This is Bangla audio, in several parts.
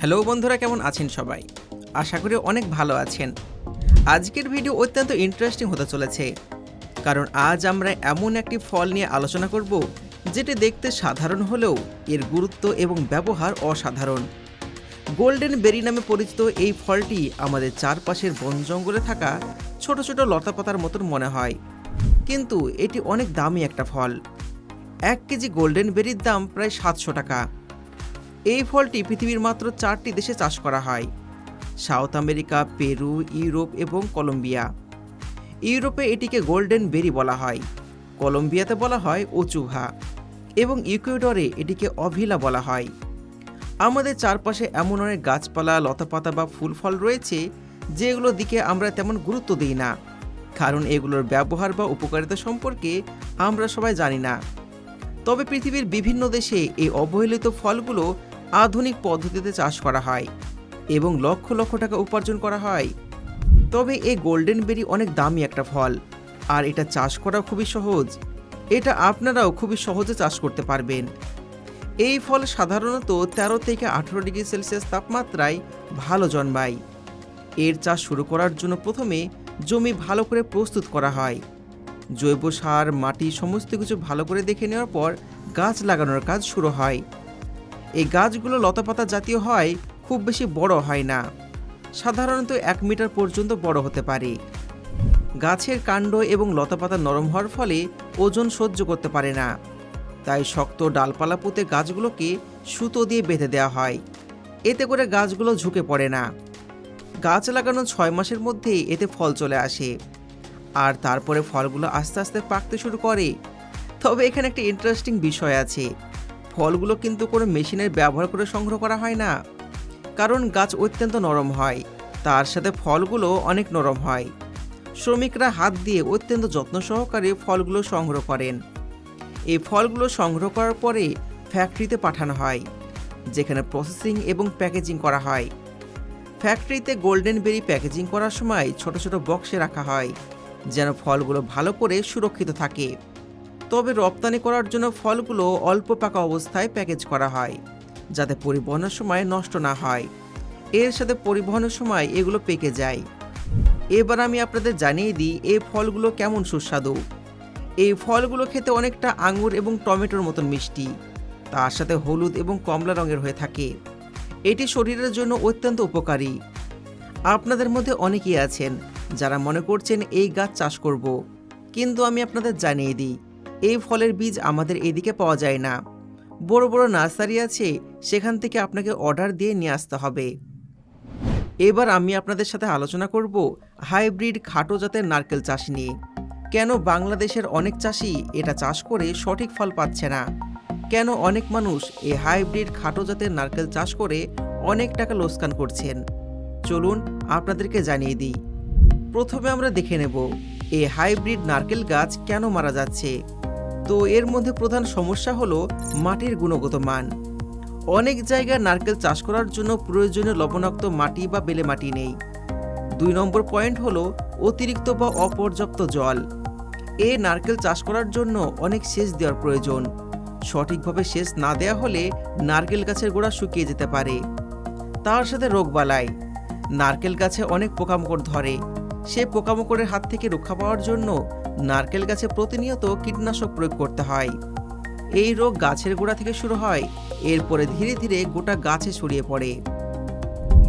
হ্যালো বন্ধুরা, কেমন আছেন সবাই? আশা করি অনেক ভালো আছেন। আজকের ভিডিও অত্যন্ত ইন্টারেস্টিং হতে চলেছে। কারণ আজ আমরা এমন একটি ফল নিয়ে আলোচনা করব, যেটি দেখতে সাধারণ হলেও এর গুরুত্ব এবং ব্যবহার অসাধারণ। গোল্ডেন বেরি নামে পরিচিত এই ফলটি আমাদের চারপাশের বন জঙ্গলে থাকা ছোট ছোট লতাপাতার মতন মনে হয়। কিন্তু এটি অনেক দামি একটা ফল। এক কেজি গোল্ডেন বেরির দাম প্রায় সাতশো টাকা। এই ফলটি পৃথিবীর মাত্র চারটি দেশে চাষ করা হয়। সাউথ আমেরিকা, পেরু, ইউরোপ এবং কলম্বিয়া। ইউরোপে এটিকে গোল্ডেন বেরি বলা হয়। কলম্বিয়াতে বলা হয় ওচুভা এবং ইকুয়েডরে এটিকে অভিলা বলা হয়। আমাদের চারপাশে এমন অনেক গাছপালা, লতাপাতা বা ফুল ফল রয়েছে, যেগুলো দিকে আমরা তেমন গুরুত্ব দিই না। কারণ এগুলোর ব্যবহার বা উপকারিতা সম্পর্কে আমরা সবাই জানি না। তবে পৃথিবীর বিভিন্ন দেশে এই অবহেলিত ফলগুলো আধুনিক পদ্ধতিতে চাষ করা হয় এবং লক্ষ লক্ষ টাকা উপার্জন করা হয়। তবে এই গোল্ডেন বেরি অনেক দামি একটা ফল, আর এটা চাষ করা খুবই সহজ। এটা আপনারাও খুবই সহজে চাষ করতে পারবেন। এই ফল সাধারণত তেরো থেকে আঠেরো ডিগ্রি সেলসিয়াস তাপমাত্রায় ভালো জন্মায়। এর চাষ শুরু করার জন্য প্রথমে জমি ভালো করে প্রস্তুত করা হয়। জৈব সার, মাটি, সমস্ত কিছু ভালো করে দেখে নেওয়ার পর গাছ লাগানোর কাজ শুরু হয়। এই গাছগুলো লতাপাতা জাতীয় হয়, খুব বেশি বড় হয় না। সাধারণত এক মিটার পর্যন্ত বড় হতে পারে। গাছের কাণ্ড এবং লতাপাতা নরম হওয়ার ফলে ওজন সহ্য করতে পারে না। তাই শক্ত ডালপালা পুঁতে গাছগুলোকে সুতো দিয়ে বেঁধে দেওয়া হয়। এতে করে গাছগুলো ঝুঁকে পড়ে না। গাছ লাগানো ছয় মাসের মধ্যেই এতে ফল চলে আসে। আর তারপরে ফলগুলো আস্তে আস্তে পাকতে শুরু করে। তবে এখানে একটা ইন্টারেস্টিং বিষয় আছে। ফলগুলো কিন্তু কোনো মেশিনের ব্যবহার করে সংগ্রহ করা হয় না। কারণ গাছ অত্যন্ত নরম হয়, তার সাথে ফলগুলো অনেক নরম হয়। শ্রমিকরা হাত দিয়ে অত্যন্ত যত্ন সহকারে ফলগুলো সংগ্রহ করেন। এই ফলগুলো সংগ্রহ করার পরে ফ্যাক্টরিতে পাঠানো হয়, যেখানে প্রসেসিং এবং প্যাকেজিং করা হয়। ফ্যাক্টরিতে গোল্ডেন বেরি প্যাকেজিং করার সময় ছোট ছোট বক্সে রাখা হয়, যেন ফলগুলো ভালো করে সুরক্ষিত থাকে। তবে রপ্তানি করার জন্য ফলগুলো অল্প পাকা অবস্থায় প্যাকেজ করা হয়, যাতে পরিবহনের সময় নষ্ট না হয়। এর সাথে পরিবহনের সময় এগুলো পেকে যায়। এবার আমি আপনাদের জানিয়ে দিই এই ফলগুলো কেমন সুস্বাদু। এই ফলগুলো খেতে অনেকটা আঙুর এবং টমেটোর মতন মিষ্টি। তার সাথে হলুদ এবং কমলা রঙের হয়ে থাকে। এটি শরীরের জন্য অত্যন্ত উপকারী। আপনাদের মধ্যে অনেকেই আছেন যারা মনে করছেন এই গাছ চাষ করব। কিন্তু আমি আপনাদের জানিয়ে দিই এই ফলের বীজ আমাদের এদিকে পাওয়া যায় না। বড় বড় নার্সারি আছে, সেখান থেকে আপনাকে অর্ডার দিয়ে নিয়ে আসতে হবে। এবার আমি আপনাদের সাথে আলোচনা করব হাইব্রিড খাটো জাতের নারকেল চাষ নিয়ে। কেন বাংলাদেশের অনেক চাষি এটা চাষ করে সঠিক ফল পাচ্ছে না? কেন অনেক মানুষ এই হাইব্রিড খাটো জাতের নারকেল চাষ করে অনেক টাকা লোকসান করছেন? চলুন আপনাদেরকে জানিয়ে দিই। প্রথমে আমরা দেখে নেব, এই হাইব্রিড নারকেল গাছ কেন মারা যাচ্ছে? তো এর মধ্যে প্রধান সমস্যা হলো মাটির গুণগত মান। অনেক জায়গায় নারকেল চাষ করার জন্য প্রয়োজনীয় লবণাক্ত মাটি বা বেলে মাটি নেই। দুই নম্বর পয়েন্ট হলো অতিরিক্ত বা অপর্যাপ্ত জল। এ নারকেল চাষ করার জন্য অনেক সেচ দেওয়ার প্রয়োজন। সঠিকভাবে সেচ না দেওয়া হলে নারকেল গাছের গোড়া শুকিয়ে যেতে পারে। তার সাথে রোগ রোগবালাই নারকেল গাছে অনেক পোকামাকড় ধরে। সে পোকামাকড়ের হাত থেকে রক্ষা পাওয়ার জন্য নারকেল গাছে প্রতিনিয়ত কীটনাশক প্রয়োগ করতে হয়। এই রোগ গাছের গোড়া থেকে শুরু হয়, এরপরে ধীরে ধীরে গোটা গাছে ছড়িয়ে পড়ে।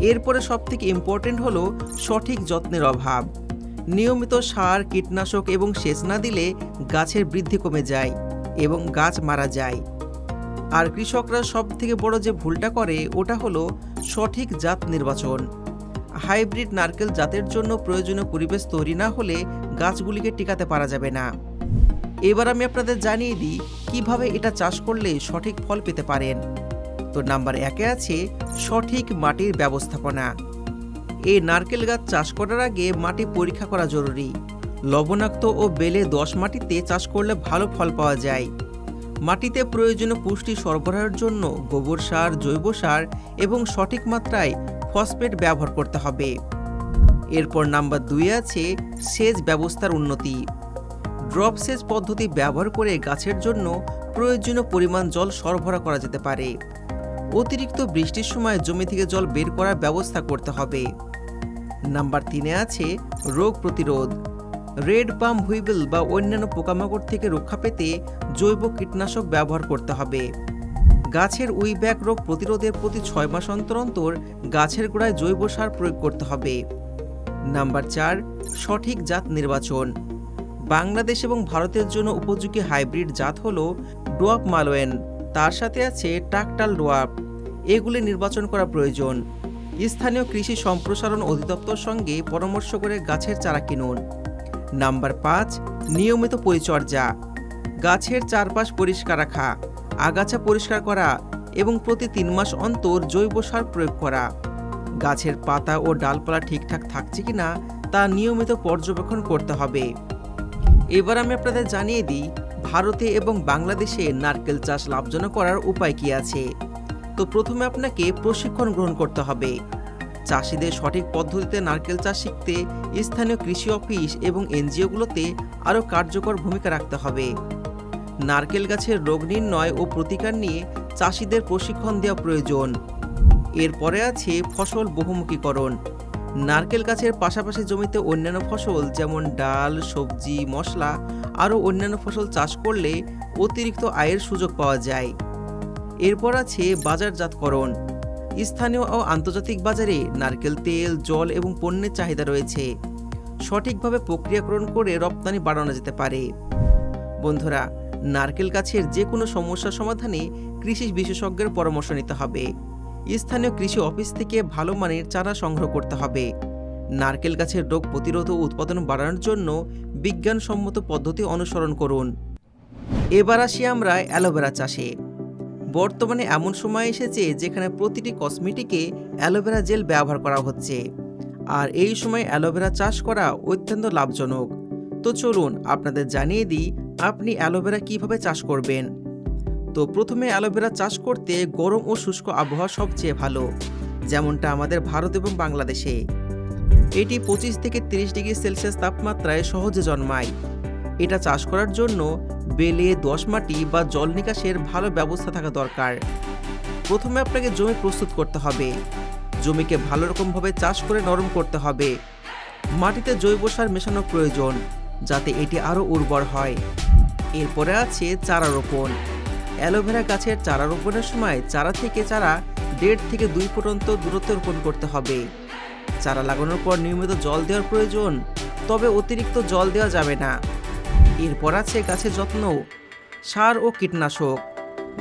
এরপরে সবথেকে ইম্পর্টেন্ট হলো সঠিক যত্নের অভাব। নিয়মিত সার, কীটনাশক এবং সেচ না দিলে গাছের বৃদ্ধি কমে যায় এবং গাছ মারা যায়। আর কৃষকরা সব থেকে বড় যে ভুলটা করে, ওটা হলো সঠিক জাত নির্বাচন। হাইব্রিড নারকেল জাতের জন্য প্রয়োজনীয় পরিবেশ তৈরি না হলে গাছগুলিকে টিকাতে পারা যাবে না। এবার আমি আপনাদের জানিয়ে দিই কীভাবে এটা চাষ করলে সঠিক ফল পেতে পারেন। তো নাম্বার একে আছে সঠিক মাটির ব্যবস্থাপনা। এই নারকেল গাছ চাষ করার আগে মাটি পরীক্ষা করা জরুরি। লবণাক্ত ও বেলে দশ মাটিতে চাষ করলে ভালো ফল পাওয়া যায়। মাটিতে প্রয়োজনীয় পুষ্টি সরবরাহের জন্য গোবর সার, জৈব সার এবং সঠিক মাত্রায় ফসফেট ব্যবহার করতে হবে। এরপর নাম্বার দুই আছে সেচ ব্যবস্থার উন্নতি। ড্রপ সেচ পদ্ধতি ব্যবহার করে গাছের জন্য প্রয়োজনীয় পরিমাণ জল সরবরাহ করা যেতে পারে। অতিরিক্ত বৃষ্টির সময় জমি থেকে জল বের করার ব্যবস্থা করতে হবে। নাম্বার তিনে আছে রোগ প্রতিরোধ। রেড পাম হুইবেল বা অন্যান্য পোকামাকড় থেকে রক্ষা পেতে জৈব কীটনাশক ব্যবহার করতে হবে। গাছের উইব্যাক রোগ প্রতিরোধের প্রতি ছয় মাস অন্তর অন্তর গাছের গোড়ায় জৈব সার প্রয়োগ করতে হবে। নাম্বার চার, সঠিক জাত নির্বাচন। বাংলাদেশ এবং ভারতের জন্য উপযোগী হাইব্রিড জাত হল ডোয়াপ মালওয়েন তার সাথে আছে টাকটাল ডোয়াপ এগুলি নির্বাচন করা প্রয়োজন। স্থানীয় কৃষি সম্প্রসারণ অধিদপ্তর সঙ্গে পরামর্শ করে গাছের চারা কিনুন। নাম্বার পাঁচ, নিয়মিত পরিচর্যা। গাছের চারপাশ পরিষ্কার রাখা। আগাছা পরিষ্কার করা এবং প্রতি তিন মাস অন্তর জৈব সার প্রয়োগ করা। গাছের পাতা ও ডালপালা ঠিকঠাক থাকছে কিনা তা নিয়মিত পর্যবেক্ষণ করতে হবে। এবার আমি আপনাদের জানিয়ে দিই, ভারতে এবং বাংলাদেশে নারকেল চাষ লাভজনক করার উপায় কি আছে? তো প্রথমে আপনাকে প্রশিক্ষণ গ্রহণ করতে হবে। চাষিদের সঠিক পদ্ধতিতে নারকেল চাষ শিখতে স্থানীয় কৃষি অফিস এবং এনজিওগুলোতে আরও কার্যকর ভূমিকা রাখতে হবে। নারকেল গাছের রোগ নির্ণয় ও প্রতিকার নিয়ে চাষিদের প্রশিক্ষণ দেওয়া প্রয়োজন। এরপরে আছে ফসল বহুমুখীকরণ। নারকেল গাছের পাশাপাশি জমিতে অন্যান্য ফসল যেমন ডাল, সবজি, মশলা আরও অন্যান্য ফসল চাষ করলে অতিরিক্ত আয়ের সুযোগ পাওয়া যায়। এরপর আছে বাজারজাতকরণ। স্থানীয় ও আন্তর্জাতিক বাজারে নারকেল তেল, জল এবং পণ্যের চাহিদা রয়েছে। সঠিকভাবে প্রক্রিয়াকরণ করে রপ্তানি বাড়ানো যেতে পারে। বন্ধুরা নারকেল গাছের যে কোনো সমস্যার সমাধানে কৃষি বিশেষজ্ঞের পরামর্শ নিতে হবে। স্থানীয় কৃষি অফিস থেকে ভালো মানের চারা সংগ্রহ করতে হবে। নারকেল গাছের রোগ প্রতিরোধ ও উৎপাদন বাড়ানোর জন্য বিজ্ঞানসম্মত পদ্ধতি অনুসরণ করুন। এবার আসি আমরা অ্যালোভেরা চাষে। বর্তমানে এমন সময় এসেছে যেখানে প্রতিটি কসমেটিকে অ্যালোভেরা জেল ব্যবহার করা হচ্ছে। আর এই সময় অ্যালোভেরা চাষ করা অত্যন্ত লাভজনক। তো চলুন আপনাদের জানিয়ে দিই আপনি অ্যালোভেরা কীভাবে চাষ করবেন? তো প্রথমে অ্যালোভেরা চাষ করতে গরম ও শুষ্ক আবহাওয়া সবচেয়ে ভালো, যেমনটা আমাদের ভারত এবং বাংলাদেশে। এটি পঁচিশ থেকে তিরিশ ডিগ্রি সেলসিয়াস তাপমাত্রায় সহজে জন্মায়। এটা চাষ করার জন্য বেলে দশ মাটি বা জল নিকাশের ভালো ব্যবস্থা থাকা দরকার। প্রথমে আপনাকে জমি প্রস্তুত করতে হবে। জমিকে ভালো রকমভাবে চাষ করে নরম করতে হবে। মাটিতে জৈব সার মেশানো প্রয়োজন। যাতে এটি আরও উর্বর হয়। এরপরে আছে চারা রোপণ। অ্যালোভেরা গাছের চারা রোপণের সময় চারা থেকে চারা দেড় থেকে দুই পর্যন্ত দূরত্ব রোপণ করতে হবে। চারা লাগানোর পর নিয়মিত জল দেওয়ার প্রয়োজন, তবে অতিরিক্ত জল দেওয়া যাবে না। এরপর আছে গাছের যত্ন, সার ও কীটনাশক।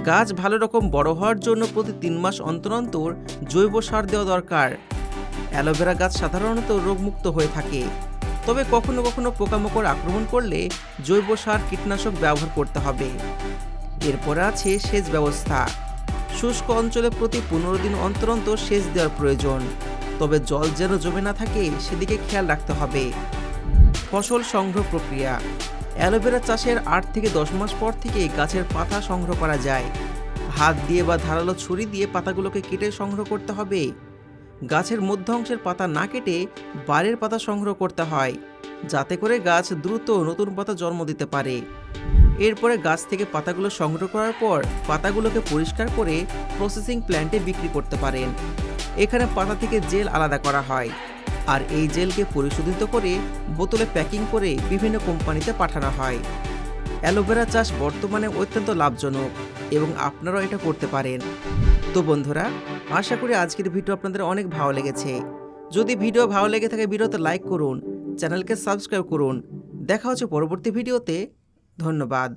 গাছ ভালো রকম বড় হওয়ার জন্য প্রতি তিন মাস অন্তর অন্তর জৈব সার দেওয়া দরকার। অ্যালোভেরা গাছ সাধারণত রোগমুক্ত হয়ে থাকে। তবে কখনো কখনো পোকামাকড় আক্রমণ করলে জৈব সার, কীটনাশক ব্যবহার করতে হবে। এরপর আছে সেচ ব্যবস্থা। শুষ্ক অঞ্চলে প্রতি পনেরো দিন অন্তর অন্তর সেচ দেওয়ার প্রয়োজন। তবে জল যেন জমে না থাকে, সেদিকে খেয়াল রাখতে হবে। ফসল সংগ্রহ প্রক্রিয়া। অ্যালোভেরা চাষের আট থেকে দশ মাস পর থেকে গাছের পাতা সংগ্রহ করা যায়। হাত দিয়ে বা ধারালো ছুরি দিয়ে পাতাগুলোকে কেটে সংগ্রহ করতে হবে। গাছের মধ্য অংশের পাতা না কেটে বারের পাতা সংগ্রহ করতে হয়, যাতে করে গাছ দ্রুত নতুন পাতা জন্ম দিতে পারে। এরপরে গাছ থেকে পাতাগুলো সংগ্রহ করার পর পাতাগুলোকে পরিষ্কার করে প্রসেসিং প্ল্যান্টে বিক্রি করতে পারেন। এখানে পাতা থেকে জেল আলাদা করা হয়, আর এই জেলকে পরিশোধিত করে বোতলে প্যাকিং করে বিভিন্ন কোম্পানিতে পাঠানো হয়। অ্যালোভেরা চাষ বর্তমানে অত্যন্ত লাভজনক, এবং আপনারাও এটা করতে পারেন। তো বন্ধুরা আশা করি আজকের ভিডিও আপনাদের অনেক ভালো লেগেছে। যদি ভিডিও ভালো লেগে থাকে, ভিডিওতে লাইক করুন, চ্যানেলকে সাবস্ক্রাইব করুন। দেখা হচ্ছে পরবর্তী ভিডিওতে। ধন্যবাদ।